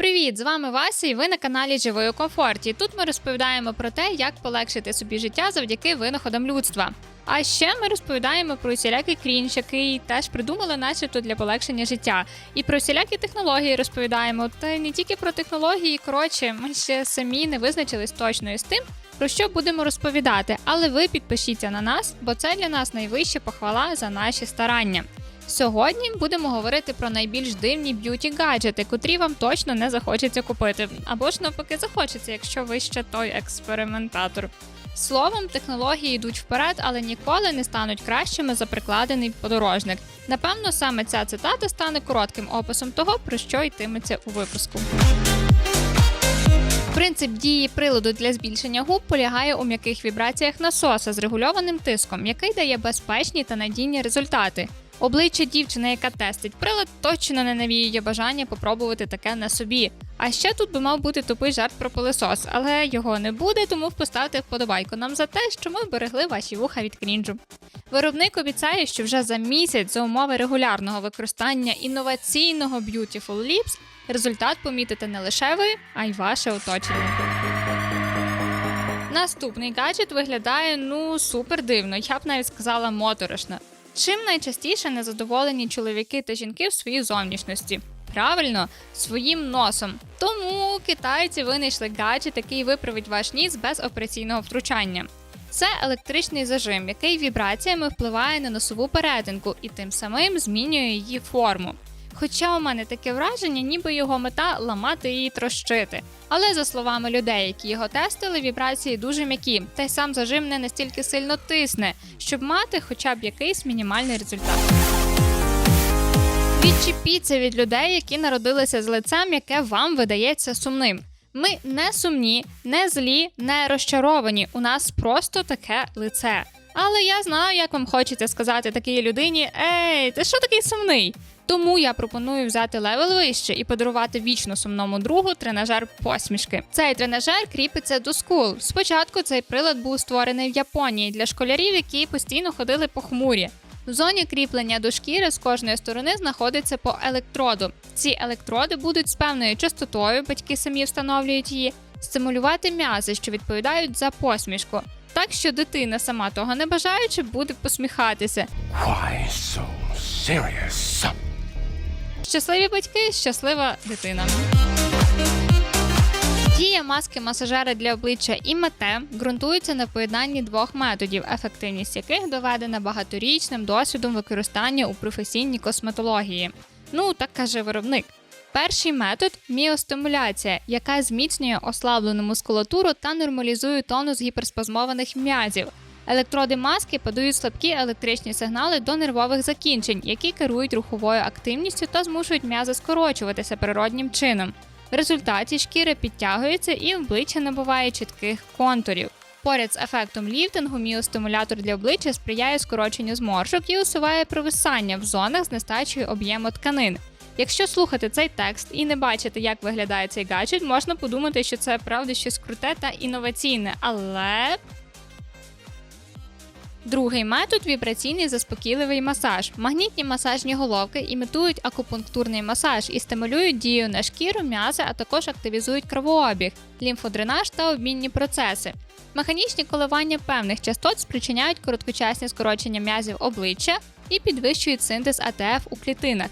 Привіт, з вами Вася, і ви на каналі Живий у комфорті. Тут ми розповідаємо про те, як полегшити собі життя завдяки винаходам людства. А ще ми розповідаємо про усілякий крінж, який теж придумали, начебто для полегшення життя. І про усілякі технології розповідаємо. Та не тільки про технології. Коротше, ми ще самі не визначились точно із тим, про що будемо розповідати. Але ви підпишіться на нас, бо це для нас найвища похвала за наші старання. Сьогодні будемо говорити про найбільш дивні б'юті гаджети, котрі вам точно не захочеться купити, або ж навпаки захочеться, якщо ви ще той експериментатор. Словом, технології йдуть вперед, але ніколи не стануть кращими за прикладений подорожник. Напевно, саме ця цитата стане коротким описом того, про що йтиметься у випуску. Принцип дії приладу для збільшення губ полягає у м'яких вібраціях насоса з регульованим тиском, який дає безпечні та надійні результати. Обличчя дівчини, яка тестить прилад, точно не навіює бажання попробувати таке на собі. А ще тут би мав бути тупий жарт про пилосос, але його не буде, тому поставте вподобайку нам за те, що ми вберегли ваші вуха від крінжу. Виробник обіцяє, що вже за місяць за умови регулярного використання інноваційного Beautiful Lips результат помітите не лише ви, а й ваше оточення. Наступний гаджет виглядає ну супер дивно, я б навіть сказала моторошно. Чим найчастіше незадоволені чоловіки та жінки в своїй зовнішності? Правильно, своїм носом. Тому китайці винайшли гаджет, який виправить ваш ніс без операційного втручання. Це електричний зажим, який вібраціями впливає на носову перетинку і тим самим змінює її форму. Хоча у мене таке враження, ніби його мета ламати і трощити. Але за словами людей, які його тестили, вібрації дуже м'які, та й сам зажим не настільки сильно тисне, щоб мати хоча б якийсь мінімальний результат. Відчепіться від людей, які народилися з лицем, яке вам видається сумним. Ми не сумні, не злі, не розчаровані. У нас просто таке лице. Але я знаю, як вам хочеться сказати такій людині: Ей, ти що такий сумний? Тому я пропоную взяти левел вище і подарувати вічно сумному другу тренажер посмішки. Цей тренажер кріпиться до скул. Спочатку цей прилад був створений в Японії для школярів, які постійно ходили похмурі. В зоні кріплення до шкіри з кожної сторони знаходиться по електроду. Ці електроди будуть з певною частотою, батьки самі встановлюють її, стимулювати м'язи, що відповідають за посмішку. Так що дитина, сама того не бажаючи, буде посміхатися. Why so serious? Щасливі батьки, щаслива дитина. Дія маски масажера для обличчя і мете ґрунтується на поєднанні двох методів, ефективність яких доведена багаторічним досвідом використання у професійній косметології. Ну, так каже виробник. Перший метод міостимуляція, яка зміцнює ослаблену мускулатуру та нормалізує тонус гіперспазмованих м'язів. Електроди маски подають слабкі електричні сигнали до нервових закінчень, які керують руховою активністю та змушують м'язи скорочуватися природнім чином. В результаті шкіра підтягується і обличчя набуває чітких контурів. Поряд з ефектом ліфтингу, міостимулятор для обличчя сприяє скороченню зморшок і усуває провисання в зонах з нестачею об'єму тканин. Якщо слухати цей текст і не бачити, як виглядає цей гаджет, можна подумати, що це правда щось круте та інноваційне, але Другий метод вібраційний заспокійливий масаж. Магнітні масажні головки імітують акупунктурний масаж і стимулюють дію на шкіру, м'язи, а також активізують кровообіг, лімфодренаж та обмінні процеси. Механічні коливання певних частот спричиняють короткочасні скорочення м'язів обличчя і підвищують синтез АТФ у клітинах.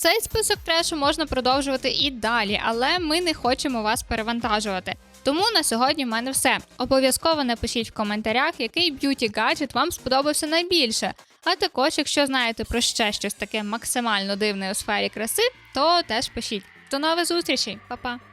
Цей список трешу можна продовжувати і далі, але ми не хочемо вас перевантажувати. Тому на сьогодні в мене все. Обов'язково напишіть в коментарях, який б'юті гаджет вам сподобався найбільше. А також, якщо знаєте про ще щось таке максимально дивне у сфері краси, то теж пишіть. До нових зустрічей, Па-па!